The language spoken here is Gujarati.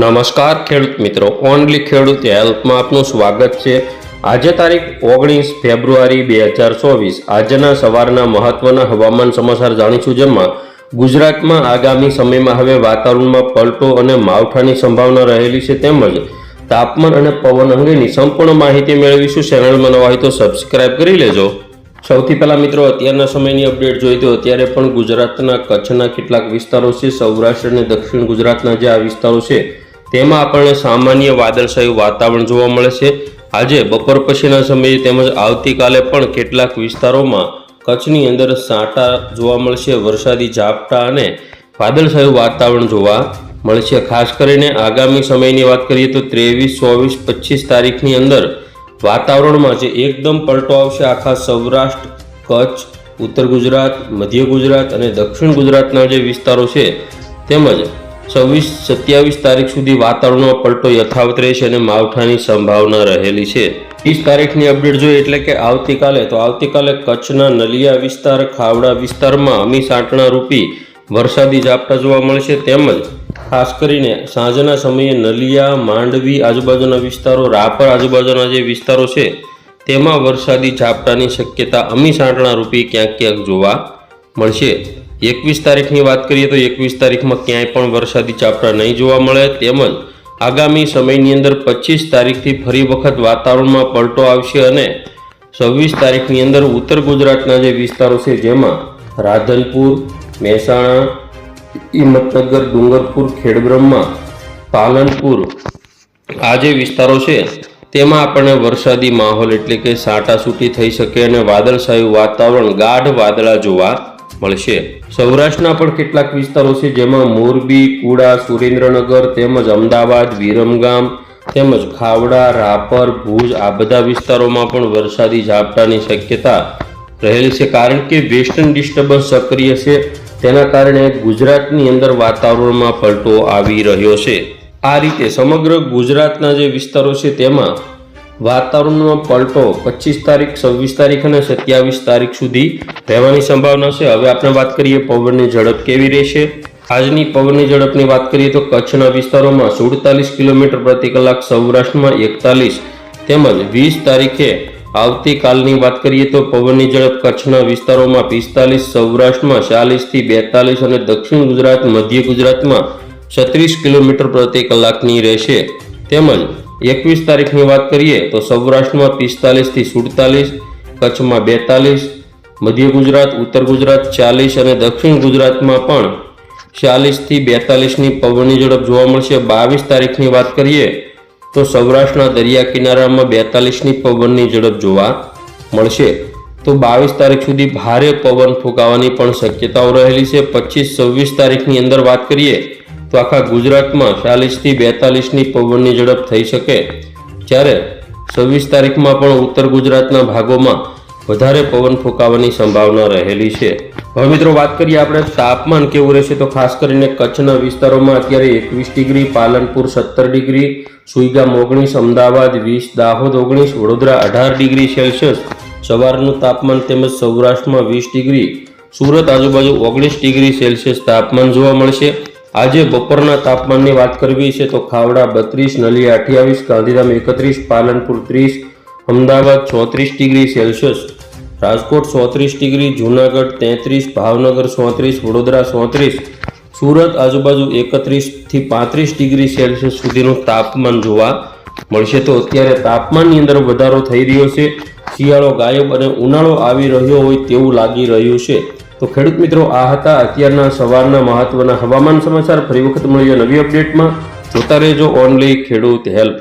નમસ્કાર ખેડૂત મિત્રો, ઓનલી ખેડૂત હેલ્પમાં આપનું સ્વાગત છે. આજે તારીખ ઓગણીસ ફેબ્રુઆરી બે હજાર ચોવીસ. આજના સવારના મહત્વના હવામાન સમાચાર જાણીશું, જેમાં ગુજરાતમાં આગામી સમયમાં હવે વાતાવરણમાં પલટો અને માવઠાની સંભાવના રહેલી છે, તેમજ તાપમાન અને પવન અંગેની સંપૂર્ણ માહિતી મેળવીશું. ચેનલમાં નવા હોય તો સબસ્ક્રાઇબ કરી લેજો. સૌથી પહેલાં મિત્રો, અત્યારના સમયની અપડેટ જોઈએ તો અત્યારે પણ ગુજરાતના કચ્છના કેટલાક વિસ્તારો છે, સૌરાષ્ટ્ર અને દક્ષિણ ગુજરાતના જે આ વિસ્તારો છે તેમાં આપણને સામાન્ય વાદળછાયું વાતાવરણ જોવા મળે છે. આજે બપોર પછીના સમયે તેમજ આવતીકાલે પણ કેટલાક વિસ્તારોમાં કચ્છની અંદર સાંટા જોવા મળશે, વરસાદી ઝાપટા અને વાદળછાયું વાતાવરણ જોવા મળશે ખાસ કરીને આગામી સમયની વાત કરીએ તો ત્રેવીસ, ચોવીસ, પચીસ તારીખની અંદર વાતાવરણમાં જે એકદમ પલટો આવશે આખા સૌરાષ્ટ્ર, કચ્છ, ઉત્તર ગુજરાત, મધ્ય ગુજરાત અને દક્ષિણ ગુજરાતના જે વિસ્તારો છે તેમજ છવ્વીસ, સત્યાવીસ તારીખ સુધી વાતાવરણમાં પલટો યથાવત રહેશે અને માવઠાની સંભાવના રહેલી છે. ત્રીસ તારીખની અપડેટ જોઈએ એટલે કે આવતીકાલે, તો આવતીકાલે કચ્છના નલિયા વિસ્તાર, ખાવડા વિસ્તારમાં અમી સાંટણા રૂપી વરસાદી ઝાપટા જોવા મળશે તેમજ ખાસ કરીને સાંજના સમયે નલિયા, માંડવી આજુબાજુના વિસ્તારો, રાપર આજુબાજુના જે વિસ્તારો છે, તેમાં વરસાદી ઝાપટાની શક્યતા અમી સાંટણા રૂપી ક્યાંક ક્યાંક જોવા મળશે. એકવીસ તારીખની વાત કરીએ તો એકવીસ તારીખમાં ક્યાંય પણ વરસાદી ચાપડા નહીં જોવા મળે. તેમજ આગામી સમયની અંદર પચીસ તારીખથી ફરી વખત વાતાવરણમાં પલટો આવશે અને છવ્વીસ તારીખની અંદર ઉત્તર ગુજરાતના જે વિસ્તારો છે, જેમાં રાધનપુર, મહેસાણા, હિંમતનગર, ડુંગરપુર, ખેડબ્રહ્મા, પાલનપુર આ જે વિસ્તારો છે, તેમાં આપણને વરસાદી માહોલ એટલે કે સાટાસૂટી થઈ શકે અને વાદળછાયું વાતાવરણ, ગાઢ વાદળા જોવા મળશે. સૌરાષ્ટ્રના પણ કેટલાક વિસ્તારો છે જેમાં મોરબી, કુડા, સુરેન્દ્રનગર તેમજ અમદાવાદ, વિરમગામ તેમજ ખાવડા, રાપર, ભુજ આ બધા વિસ્તારોમાં પણ વરસાદી ઝાપટાની શક્યતા રહેલી છે. કારણ કે વેસ્ટર્ન ડિસ્ટર્બન્સ સક્રિય છે. તેના કારણે ગુજરાતની અંદર વાતાવરણમાં પલટો આવી રહ્યો છે. આ રીતે સમગ્ર ગુજરાતના જે વિસ્તારો છે તેમાં વાતાવરણમાં પલટો પચીસ તારીખ, છવ્વીસ તારીખ અને સત્યાવીસ તારીખ સુધી રહેવાની સંભાવના છે. હવે આપણે વાત કરીએ પવનની ઝડપ કેવી રહેશે? આજની પવનની ઝડપની વાત કરીએ તો કચ્છના વિસ્તારોમાં સુડતાલીસ કિલોમીટર પ્રતિ કલાક, સૌરાષ્ટ્રમાં એકતાલીસ તેમજ વીસ તારીખે આવતીકાલની વાત કરીએ તો પવનની ઝડપ કચ્છના વિસ્તારોમાં પિસ્તાલીસ, સૌરાષ્ટ્રમાં ચાલીસથી બેતાલીસ અને દક્ષિણ ગુજરાત, મધ્ય ગુજરાતમાં છત્રીસ કિલોમીટર પ્રતિ કલાકની રહેશે. તેમજ એકવીસ તારીખની વાત કરીએ તો સૌરાષ્ટ્રમાં પિસ્તાલીસથી સુડતાલીસ, કચ્છમાં બેતાલીસ, મધ્ય ગુજરાત, ઉત્તર ગુજરાત ચાલીસ અને દક્ષિણ ગુજરાતમાં પણ ચાલીસથી બેતાલીસની પવનની ઝડપ જોવા મળશે. બાવીસ તારીખની વાત કરીએ તો સૌરાષ્ટ્રના દરિયા કિનારામાં બેતાલીસની પવનની ઝડપ જોવા મળશે. તો બાવીસ તારીખ સુધી ભારે પવન ફૂંકાવાની પણ શક્યતાઓ રહેલી છે. પચીસ, છવ્વીસ તારીખની અંદર વાત કરીએ તો આખા ગુજરાતમાં ચાલીસથી બેતાલીસની પવનની ઝડપ થઈ શકે? જ્યારે છવ્વીસ તારીખમાં પણ ઉત્તર ગુજરાતના ભાગોમાં વધારે પવન ફૂંકાવાની સંભાવના રહેલી છે. હવે મિત્રો વાત કરીએ આપણે તાપમાન કેવું રહેશે? તો ખાસ કરીને કચ્છના વિસ્તારોમાં અત્યારે એકવીસ ડિગ્રી, પાલનપુર સત્તર ડિગ્રી, સુઈગામ ઓગણીસ, અમદાવાદ વીસ, દાહોદ ઓગણીસ, વડોદરા અઢાર ડિગ્રી સેલ્સિયસ. સવારનું તાપમાન તેમજ સૌરાષ્ટ્રમાં વીસ ડિગ્રી, સુરત આજુબાજુ ઓગણીસ ડિગ્રી સેલ્સિયસ તાપમાન જોવા મળશે. આજે બપોરના તાપમાનની વાત કરવી છે તો ખાવડા બત્રીસ, નલિયા અઠ્યાવીસ, ગાંધીધામ એકત્રીસ, પાલનપુર ત્રીસ, અમદાવાદ ચોત્રીસ ડિગ્રી સેલ્સિયસ, રાજકોટ ચોત્રીસ ડિગ્રી, જૂનાગઢ તેત્રીસ, ભાવનગર ચોત્રીસ, વડોદરા ચોત્રીસ, સુરત આજુબાજુ એકત્રીસથી પાંત્રીસ ડિગ્રી સેલ્સિયસ સુધીનું તાપમાન જોવા મળશે. તો અત્યારે તાપમાનની અંદર વધારો થઈ રહ્યો છે. શિયાળો ગાયબ અને ઉનાળો આવી રહ્યો હોય તેવું લાગી રહ્યું છે. તો ખેડૂત મિત્રો, આ હતા અત્યારના સવારના મહત્વના હવામાન સમાચાર. ફરી વખત મળીએ નવી અપડેટમાં જોતા રહેજો ઓનલી ખેડૂત હેલ્પ.